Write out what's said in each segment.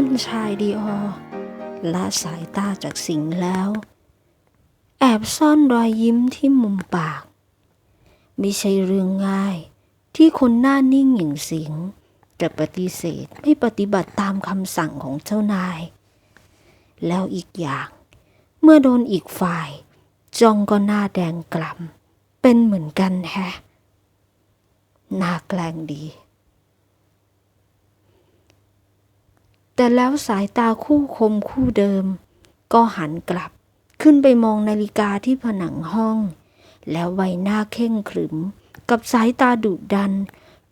านชายดีออละสายตาจากสิงห์แล้ว แอบซ่อนรอยยิ้มที่มุมปาก ไม่ใช่เรื่องง่ายที่คนหน้านิ่งอย่างสิงห์จะปฏิเสธไม่ปฏิบัติตามคำสั่งของเจ้านาย แล้วอีกอย่าง เมื่อโดนอีกฝ่ายจ้องก็หน้าแดงกล่ำเป็นเหมือนกันแฮะน่าแกล้งดี แต่แล้วสายตาคู่คมคู่เดิม ก็หันกลับ ขึ้นไปมองนาฬิกาที่ผนังห้อง แล้วใบหน้าเข่งขรึม กับสายตาดุดัน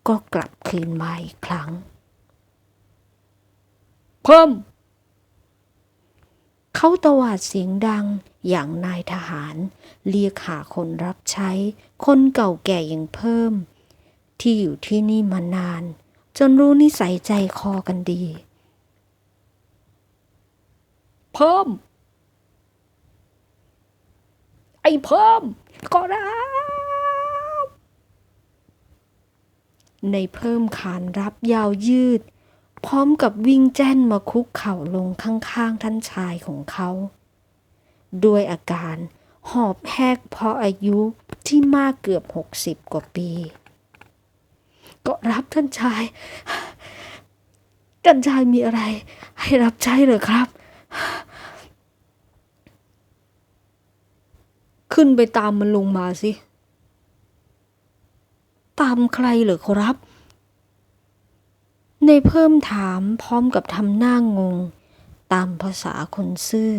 ก็กลับคืนมาอีกครั้ง เพิ่ม เขาตวาดเสียงดังอย่างนายทหาร เรียกหาคนรับใช้ คนเก่าแก่อย่างเพิ่ม ที่อยู่ที่นี่มานาน จนรู้นิสัยใจคอกันดี เพิ่ม ไอ้เพิ่ม ก็ได้ในเพิ่มขานรับยาวยืด พร้อมกับวิ่งแจ้นมาคุกเข่าลงข้างๆท่านชายของเขา ด้วยอาการหอบแหกเพราะอายุที่มากเกือบหกสิบกว่าปี ก็รับท่านชาย ท่านชายมีอะไร ให้รับใช้เหรอครับ ขึ้นไปตามมันลงมาสิ ตามใครเหรอครับ ในเพิ่มถามพร้อมกับทำหน้างง ตามภาษาคนซื่อ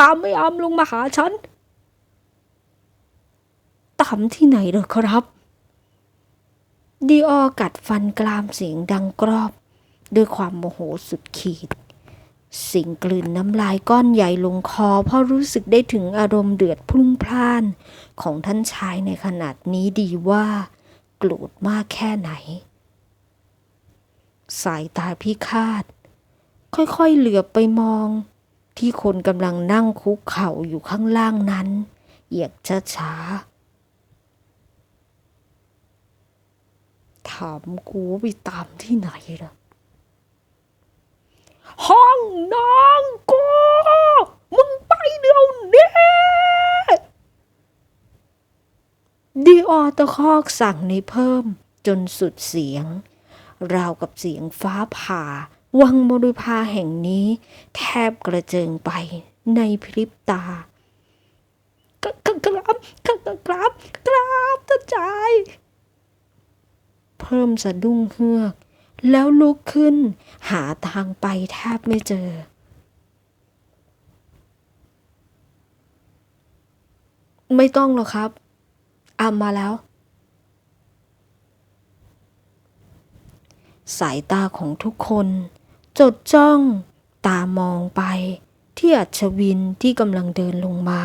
ตามไม่อามลงมาหาฉัน ตามที่ไหนเหรอครับ ดีออกัดฟันกรามเสียงดังกรอบ ด้วยความโมโหสุดขีด สิงกลืนน้ำลายก้อนใหญ่ลงคอเพราะรู้สึกได้ถึงอารมณ์เดือดพลุ่งพล่าน ของท่านชายในขนาดนี้ดีว่า โกรธมากแค่ไหน สายตาพิฆาต ค่อยๆเหลือบไปมอง ที่คนกำลังนั่งคุกเข่าอยู่ข้างล่างนั้นเอย่างช้าๆถามกูไปตามที่ไหนล่ะ ห้องน้องกูมึงไปเดี๋ยวนี้ดีออตะคอกสั่งในเพิ่มจนสุดเสียง ราวกับเสียงฟ้าผ่า วังบริพาแห่งนี้ แทบกระเจิงไปในพริบตากกกรับกกกรับกรับท่านชายเพิ่มสะดุ้งเฮือก แล้วลุกขึ้น หาทางไปแทบไม่เจอ ไม่ต้องหรอกครับอามมาแล้ว สายตาของทุกคน จดจ้อง ตามองไป ที่อัชวินที่กำลังเดินลงมา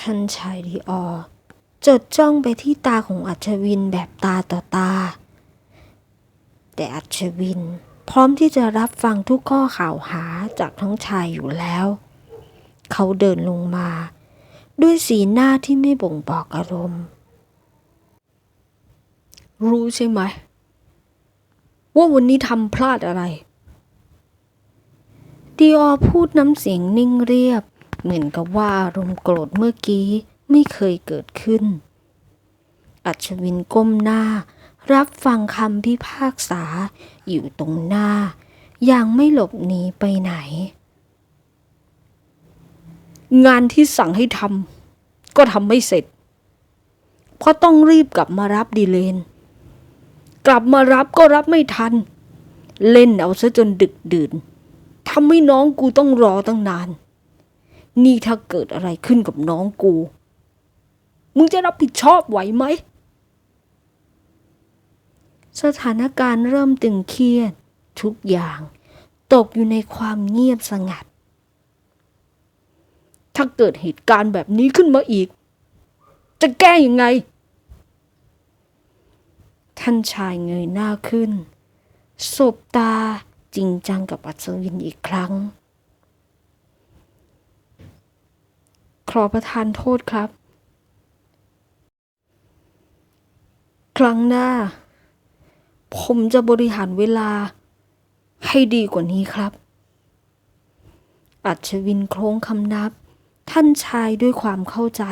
ท่านชายดีออจดจ้องไปที่ตาของอัชวินแบบตาต่อตา แต่อัชวิน พร้อมที่จะรับฟังทุกข้อข่าวหาจากทั้งชายอยู่แล้ว เขาเดินลงมา ด้วยสีหน้าที่ไม่บ่งบอกอารมณ์ รู้ใช่ไหม ว่าวันนี้ทำพลาดอะไรดีออพูดน้ำเสียงนิ่งเรียบ เหมือนกับว่าอารมณ์โกรธเมื่อกี้ไม่เคยเกิดขึ้น อัชวินก้มหน้า รับฟังคำพิพากษาอยู่ตรงหน้า อย่างไม่หลบหนีไปไหน งานที่สั่งให้ทำก็ทำไม่เสร็จ เพราะต้องรีบกลับมารับดีเลน กลับมารับก็รับไม่ทัน เล่นเอาซะจนดึกดื่นทำให้น้องกูต้องรอตั้งนาน นี่ถ้าเกิดอะไรขึ้นกับน้องกู มึงจะรับผิดชอบไหวไหม สถานการณ์เริ่มตึงเครียด ทุกอย่าง ตกอยู่ในความเงียบสงัด ถ้าเกิดเหตุการณ์แบบนี้ขึ้นมาอีก จะแก้ยังไง ท่านชายเงยหน้าขึ้น สบตาจริงจังกับอัศวินอีกครั้ง ขอประทานโทษครับ ครั้งหน้า ผมจะบริหารเวลาให้ดีกว่านี้ครับ อัศวินโครงคำนับ ท่านชายด้วยความเข้าใจ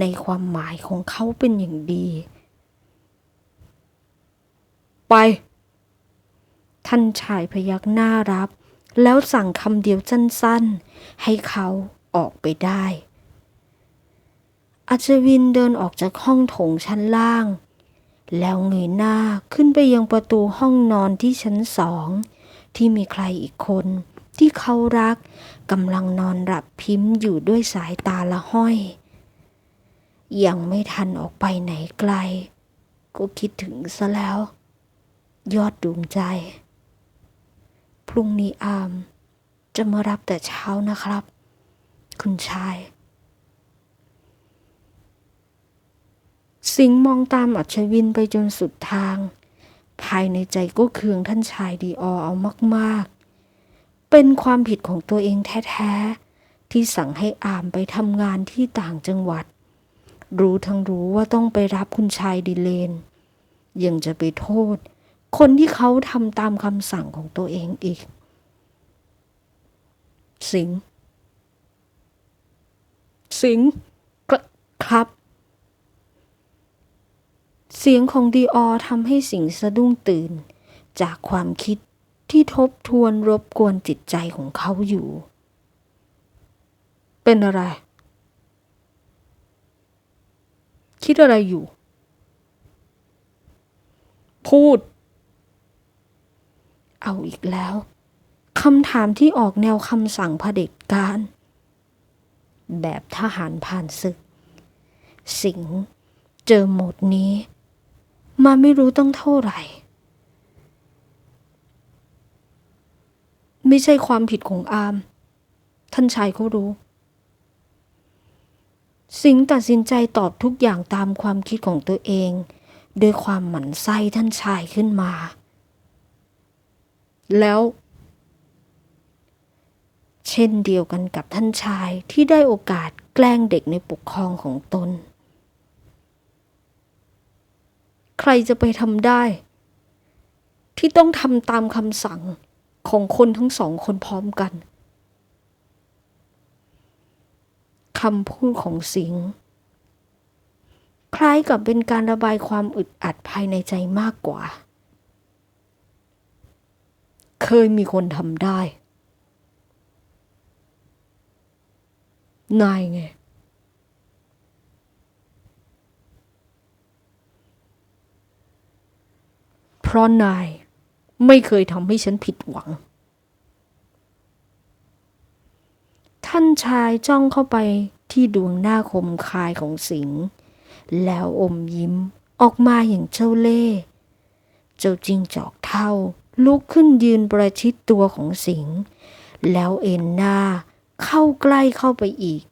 ในความหมายของเขาเป็นอย่างดี ไป ท่านชายพยักหน้ารับ แล้วสั่งคำเดียวสั้นๆ ให้เขาออกไปได้อัศวินเดินออกจากห้องโถงชั้นล่าง แล้วเงยหน้าขึ้นไปยังประตูห้องนอนที่ชั้นสอง ที่มีใครอีกคนที่เขารักกำลังนอนหลับพิมพ์อยู่ด้วยสายตาละห้อย ยังไม่ทันออกไปไหนไกล ก็คิดถึงซะแล้ว ยอดดวงใจ พรุ่งนี้อามจะมารับแต่เช้านะครับ คุณชาย สิงห์มองตามอัชวินไปจนสุดทาง ภายในใจก็เคืองท่านชายดีออเอามากๆ เป็นความผิดของตัวเองแท้ๆ ที่สั่งให้อามไปทำงานที่ต่างจังหวัด รู้ทั้งรู้ว่าต้องไปรับคุณชายดิเลน ยังจะไปโทษ คนที่เขาทำตามคำสั่งของตัวเองอีก สิง สิงคครับ สียงของดีออทำให้สิงห์สะดุ้งตื่น จากความคิดที่ทบทวนรบกวนจิตใจของเขาอยู่ เป็นอะไร คิดอะไรอยู่ พูด เอาอีกแล้วคำถามที่ออกแนวคำสั่งเผด็จการ แบบทหารผ่านศึก สิงห์เจอโหมดนี้ มาไม่รู้ต้องเท่าไหร่ ไม่ใช่ความผิดของอาม ท่านชายเขารู้ สิงตัดสินใจตอบทุกอย่างตามความคิดของตัวเองด้วยความหมั่นไส้ท่านชายขึ้นมา แล้ว เช่นเดียวกันกับท่านชายที่ได้โอกาสแกล้งเด็กในปกครองของตน ใครจะไปทำได้ ที่ต้องทำตามคำสั่งของคนทั้งสองคนพร้อมกันคำพูดของสิงห์คล้ายกับเป็นการระบายความอึดอัดภายในใจมากกว่า เคยมีคนทำได้ นายไง เพราะนายไม่เคยทำให้ฉันผิดหวัง ท่านชายจ้องเข้าไปที่ดวงหน้าคมคายของสิงห์แล้วอมยิ้มออกมาอย่างเจ้าเล่ห์เจ้าจิงจอกเท่าลุกขึ้นยืนประชิดตัวของสิงห์แล้วเอ็นหน้าเข้าใกล้เข้าไปอีก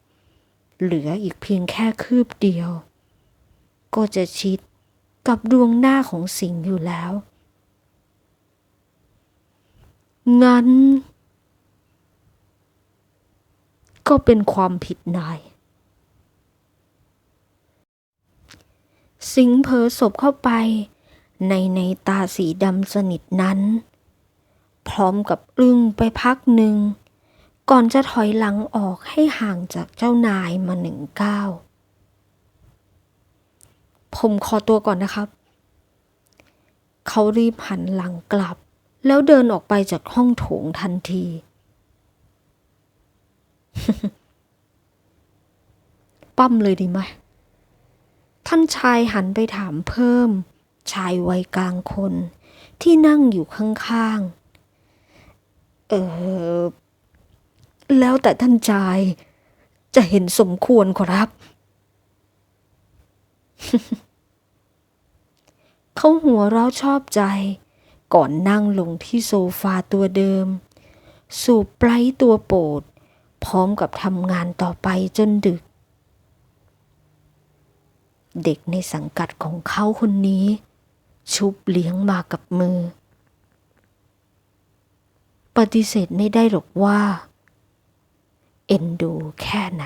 เหลืออีกเพียงแค่คืบเดียว ก็จะชิดกับดวงหน้าของสิงห์อยู่แล้ว งั้น ก็เป็นความผิดนาย สิงเผลอศพเข้าไปในในตาสีดำสนิทนั้น พร้อมกับอึ้งไปพักหนึ่ง ก่อนจะถอยหลังออกให้ห่างจากเจ้านายมาหนึ่งก้าวผมขอตัวก่อนนะครับ เขารีบหันหลังกลับ แล้วเดินออกไปจากห้องโถงทันที ปั้มเลยดีไหม ท่านชายหันไปถามเพิ่ม ชายวัยกลางคนที่นั่งอยู่ข้างๆ เออ แล้วแต่ท่านชาย จะเห็นสมควรขอรับ เขาหัวเราะชอบใจ ก่อนนั่งลงที่โซฟาตัวเดิม สูบไบรท์ตัวโปรด พร้อมกับทำงานต่อไปจนดึก เด็กในสังกัดของเขาคนนี้ ชุบเลี้ยงมากับมือ ปฏิเสธไม่ได้หรอกว่า เอ็นดูแค่ไหน